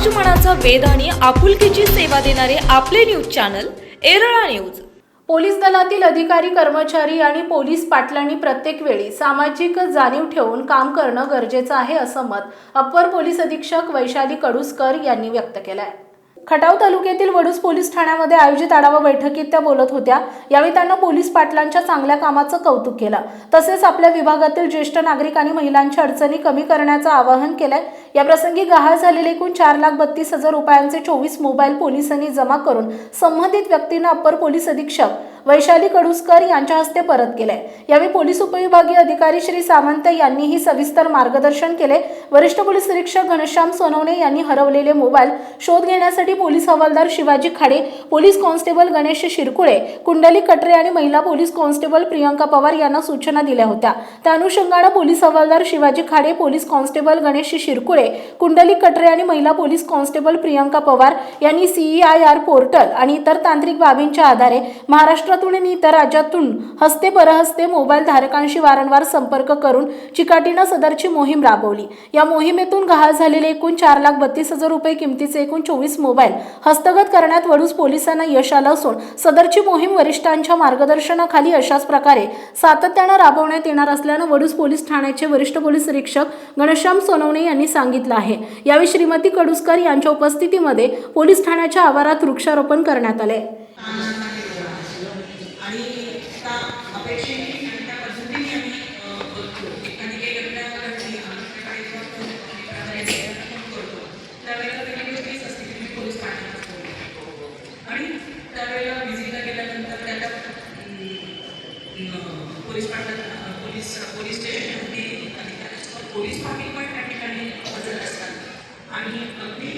समाज मनाचा वेध आणि आपुलकीची सेवा देणारे आपले न्यूज चॅनल एरळा न्यूज. पोलीस दलातील अधिकारी कर्मचारी आणि पोलीस पाटलांनी प्रत्येक वेळी सामाजिक जाणीव ठेवून काम करणं गरजेचं आहे असं मत अप्पर पोलीस अधीक्षक वैशाली कडुसकर यांनी व्यक्त केलं आहे खटाव तालुक्यातील वडूस पोलीस ठाण्यामध्ये आयोजित आढावा बैठकीत त्या बोलत होत्या. यावेळी त्यांना पोलीस पाटलांच्या चांगल्या कामाचं कौतुक केलं. तसेच आपल्या विभागातील ज्येष्ठ नागरिक आणि महिलांच्या अडचणी कमी करण्याचं आवाहन केलंय. या प्रसंगी गहाळ झालेले एकूण चार लाख बत्तीस हजार रुपयांचे चोवीस मोबाईल पोलिसांनी जमा करून संबंधित व्यक्तींना अप्पर पोलीस अधीक्षक वैशाली कडुसकर यांच्या हस्ते परत केले यावेळी पोलीस उपविभागीय अधिकारी श्री सावंत यांनीही सविस्तर मार्गदर्शन केले. वरिष्ठ पोलीस निरीक्षक घनश्याम सोनवणे यांनी हरवलेले मोबाईल शोध घेण्यासाठी पोलीस हवालदार शिवाजी खाडे पोलीस कॉन्स्टेबल गणेश शिरकुळे कुंडली कटरे आणि महिला पोलीस कॉन्स्टेबल प्रियंका पवार यांना सूचना दिल्या होत्या. त्या अनुषंगानं पोलीस हवालदार शिवाजी खाडे पोलीस कॉन्स्टेबल गणेश शिरकुळे कुंडली कटरे आणि महिला पोलीस कॉन्स्टेबल प्रियंका पवार यांनी सीईआयआर पोर्टल आणि इतर तांत्रिक बाबींच्या आधारे महाराष्ट्र महाराष्ट्रातून आणि इतर राज्यातून हस्ते परहस्ते मोबाईल धारकांशी वारंवार संपर्क करून चिकाटीनं सदरची मोहीम राबवली. या मोहिमेतून गहाळ झालेले एकूण चार लाख बत्तीस हजार रुपये किमतीचे एकूण चोवीस मोबाईल हस्तगत करण्यात वडूज पोलिसांना यश आलं असून सदरची मोहीम वरिष्ठांच्या मार्गदर्शनाखाली अशाच प्रकारे सातत्यानं राबवण्यात येणार असल्यानं वडूज पोलीस ठाण्याचे वरिष्ठ पोलीस निरीक्षक घनश्याम सोनवणे यांनी सांगितलं आहे. यावेळी श्रीमती कडुसकर यांच्या उपस्थितीमध्ये पोलीस ठाण्याच्या आवारात वृक्षारोपण करण्यात आले पोलीस पाटील पण त्या ठिकाणी हजर असतात. आणि अगदी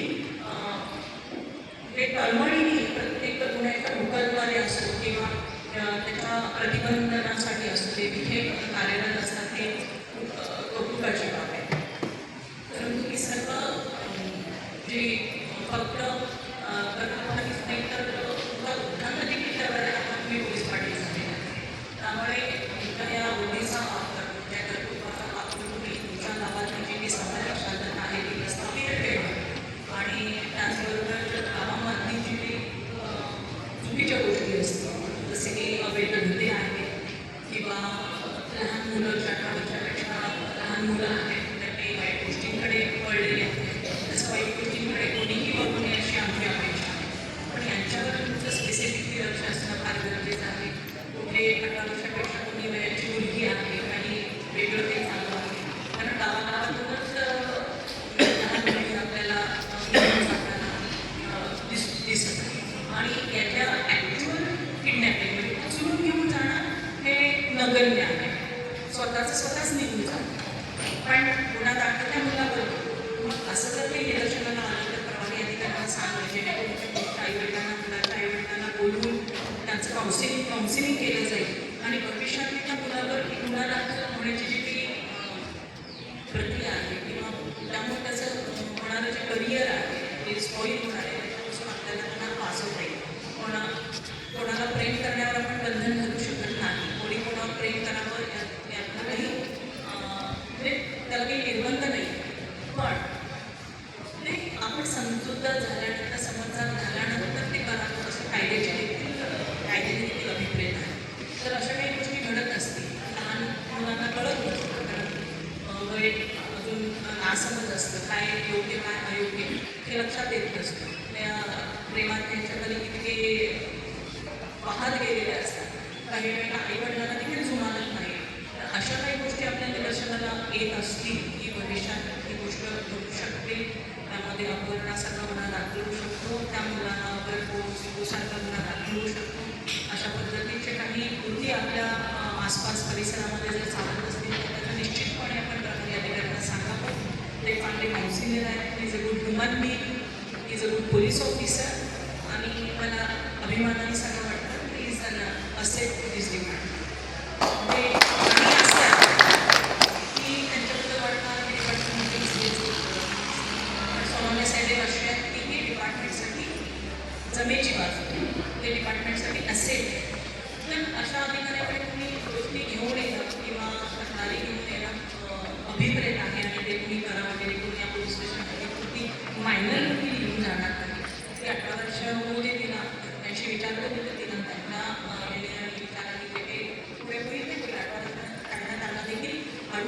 ते तळमळीने प्रत्येक गुन्ह्याच्या उकलद्वारे असो किंवा त्याच्या प्रतिबंधनासाठी असो ते तिथे कार्यरत असतात ते खूप कौतुकाची बाब आहे. परंतु ही सर्व जे फक्त अ, कथाकथनीच नाही तर उदाहरण देखील त्यावेळेला आपण तुम्ही पोलीस पाटील झाले त्यामुळे इथं या ओळीचा वापर त्या कर्तृत्वाचा वापर तुम्ही तुमच्या गावातली जी काही समाज साधन आहे ती प्रस्थापित ठेवा आणि त्याचबरोबर गावामधली जी काही अ, चुकीच्या गोष्टी असतात जसे की अवैध धंदे आहेत किंवा लहान मुलं अठरा वर्षापेक्षा लहान मुलं आहेत तर ते वाईट गोष्टींकडे वळलेले आहेत तसं वाईट गोष्टींकडे कोणीही बघू नये अशी आमची अपेक्षा आहे पण यांच्यावर तुमचं स्पेसिफिकली लक्ष असणं फार गरजेचं आहे कुठे अठरा वर्षापेक्षा कमी वयाची मुलगी आहे आणि वेगळं ते चालू आहे कारण गावागावातूनच अ, लहान मुली आपल्याला अ, घेऊन जाताना अ, दिस दिसत आहे आणि याच्या ॲक्च्युअल किडनॅपिंग म्हणजे उचलून घेऊन जाणं हे नगण्य आहे स्वतःचं स्वतःच निघून जाणं पण गुन्हा दाखल त्या मुलाबरोबर मग असं जर काही निदर्शनाला आलं तर परवानगी अधिकाऱ्यांना सांगलं जेणेकरून त्या आईवडिलांना मुलाच्या आईवडिलांना बोलवून त्यांचं काउन्सिलिंग काउन्सिलिंग केलं जाईल. आणि भविष्यात त्या मुलांना ही गुन्हा दाखल होण्याची जी काही अं, प्रक्रिया आहे किंवा त्यामुळे त्याचं होणारं जे करिअर आहे ते स्पॉईल होणार आहे त्याच्यापासून आपल्याला त्यांना वाचवता येईल कोणा कोणाला प्रेम करण्यावर आपण बंधन घालू शकत नाही कोणी कोणावर प्रेम करावं यात यातनं काही अं, म्हणजे त्याला काही निर्बंध नाही पण ते आपण समजूतदार झाल्यानंतर समजदार झाल्यानंतर ते करावं असं कायद्याचे देखील कायद्याने देखील अभिप्रेत आहे तर अशा काही गोष्टी घडत असतील लहान मुलांना कळत नसतं कारण अं, वय अजून असतं. काय योग्य काय अयोग्य हे लक्षात येत नसतं. त्या प्रेमात त्यांच्याकडे इतके वाहत गेलेले असतात. काही वेळेला आईवडिलांना देखील जुमानत नाही. तर अशा काही गोष्टी आपल्या निदर्शनाला येत असतील की भविष्यात ही गोष्ट घडू शकते. त्यामध्ये अपहरणासारखा गुन्हा दाखल होऊ शकतो. त्या मुलांवर पोसारखा गुन्हा दाखल होऊ शकतो. अशा पद्धतीचे काही कृती आपल्या आसपास परिसरामध्ये जर चालत असतील तर त्याचं निश्चितपणे आपण प्रभारी अधिकाऱ्यांना सांगावं ते चांगले काउन्सिलर आहेत is a good human being is a good police officer आणि मला अभिमानाने सांगा वाटतं की is an asset to this demand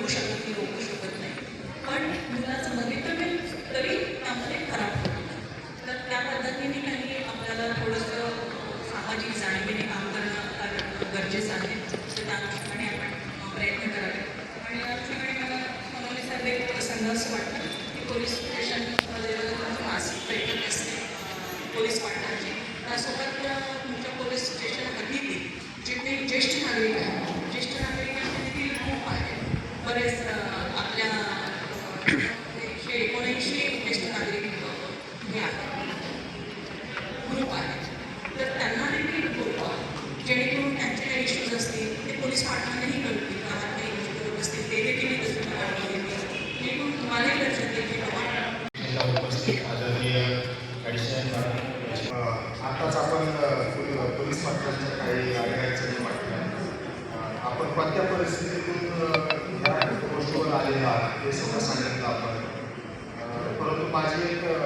रोखू शकत की रोखू शकत नाही. पण मुलाचं भवितव्य तरी त्यामध्ये खराब होतं तर त्या पद्धतीने काही आपल्याला थोडंसं सामाजिक जाणीवेने काम करणं गरजेचं आहे. तर त्या ठिकाणी आपण प्रयत्न करावे. आणि या ठिकाणी मला सोनवणीसाहेब एक प्रसंग असं वाटतं की पोलीस स्टेशनमध्ये मासिक बैठक असते. पोलीस वाटण्याची त्यासोबत अं, तुमच्या पोलीस स्टेशन हद्दीतील जे काही ज्येष्ठ नागरिक आहेत ज्येष्ठ नागरिकांचे देखील खूप आहे बरेच अं, आपल्या अं, एकशे एकोणऐंशी ज्येष्ठ नागरिक अं, हे आहेत ग्रुप आहेत तर त्यांना देखील बोलवा जेणेकरून त्यांचे काही इश्यूज असतील ते पोलीस पाटलांनाही कळतील गावात काही गोष्टी होत असतील ते देखील एकत्र करावं जेणेकरून तुम्हालाही लक्षात येईल की बाबा जिल्हा उपस्थित आदरणीय ॲडिशनल मॅडम अ, आताच आपण पोलीस पाटलांच्या काही आढळायचं म्हटलं आपण कोणत्या परिस्थितीत अ, ह्या गोष्टीवर आलेलो आहात हे सुद्धा सांगितलं आपण अ, परंतु माझी एक अ,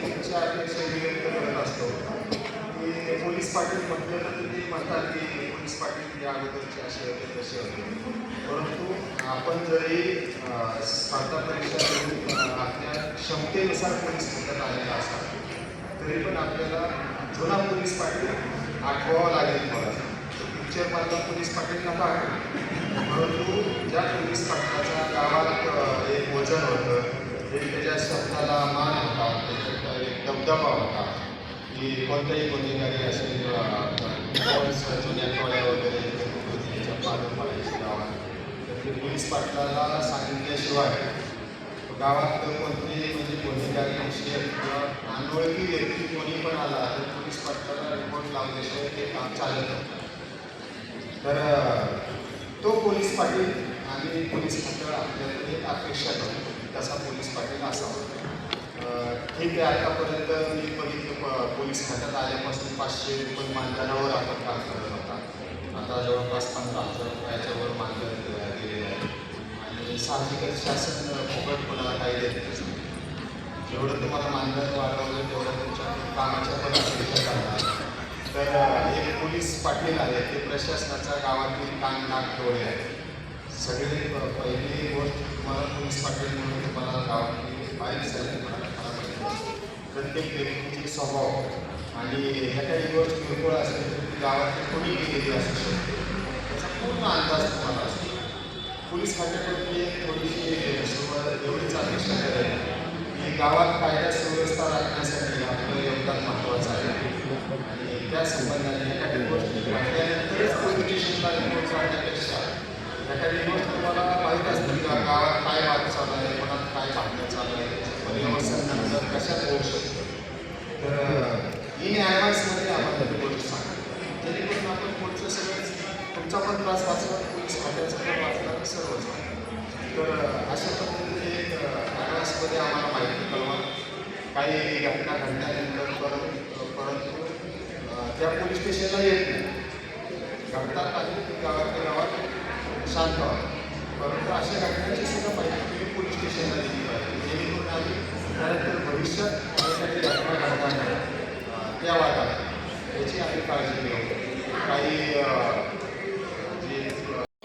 त्यांच्या एक अपेक्षा व्यक्त करत असतो. की पोलीस पाटील म्हटलं तर ते म्हणतात की पोलीस पाटील या अगोदरचे असे होते तसे होते. परंतु आपण जरी स्पर्धा परीक्षा देऊन आपल्या क्षमतेनुसार पोलीस खात्यात आलेला असाल तरी पण आपल्याला जुना पोलीस पाटील आठवावा लागेल मला पिक्चर मधला पोलीस पाटील नका परंतु ज्या पोलीस पाटलाचा गावात एक वजन होतं एक त्याच्या शब्दाला मान होता त्याच्यात दबदबा होता की कोणत्याही गुन्हेगारी असेल किंवा जुन्या टोळ्या वगैरे पालन पानं गावात. तर ते पोलीस पाटलाला सांगितल्याशिवाय गावात कोणतेही म्हणजे गुन्हेगारी विषय किंवा अनोळखी व्यक्ती कोणी पण आला तर पोलीस पाटलाला रिपोर्ट लावल्याशिवाय ते काम चालत तर तो पोलीस पाटील आणि पोलीस पाटील आपल्याकडे अपेक्षा करतो तसा पोलीस पाटील असावा. होता ठीक आहे आतापर्यंत मी बघितलं प- पोलीस खात्यात आल्यापासून पाचशे रुपये मानधनावर आपण काम करत होता. आता जवळपास पंधरा हजार रुपयाच्या वर मानधन दिलं गेलेलं आहे. आणि साहजिकच शासन फुकट कोणाला काही देत नाही. जेवढं तुम्हाला मानधन वाढवलं तेवढं तुमच्या कामाच्या पण करणार तर एक पोलीस पाटील आले ते प्रशासनाच्या गावातील कान नाक डोळे आहेत. सगळे पहिली गोष्ट तुम्हाला पोलीस पाटील म्हणून तुम्हाला गावातली बाईक झाली मला मला माहिती प्रत्येक व्यक्तीचे स्वभाव. आणि ह्या काही गोष्ट किरकोळ असेल तर गावातली कोणी केलेली असू शकते. त्याचा पूर्ण अंदाज तुम्हाला असतो. पोलीस खात्याकडून एक थोडीशी एवढीच अपेक्षा करायची की गावात कायदा सुव्यवस्था राखण्यासाठी आपलं योगदान महत्त्वाचं आहे आणि त्या संबंधाने एखादी गोष्ट घडल्यानंतरच पोलीस स्टेशनला रिपोर्ट काढण्यापेक्षा एखादी गोष्ट तुम्हाला माहीत असते की गावात काय वाद चालू आहे कोणात काय भांडण चालू आहे त्याचं पर्यवसन नंतर कशात होऊ शकतं तर इन ॲडव्हान्समध्ये आपण ती गोष्ट सांगतो जेणेकरून आपण पुढचं सगळंच तुमचा पण क्लास वाचला पोलीस खात्याचा वाचला सर्वच तर अशा पद्धतीने एक आम्हाला माहिती कळवा काही घटना घडल्यानंतर परत परंतु त्या पोलीस स्टेशनला येत नाही. घटना काही गावातल्या गावात शांत व्हा परंतु अशा घटनाची सुद्धा माहिती तुम्ही पोलीस स्टेशनला दिली पाहिजे. जेणेकरून आम्ही त्यानंतर भविष्यात काही घटना घडणार नाही. त्या वाटा याची आम्ही काळजी घेऊ. काही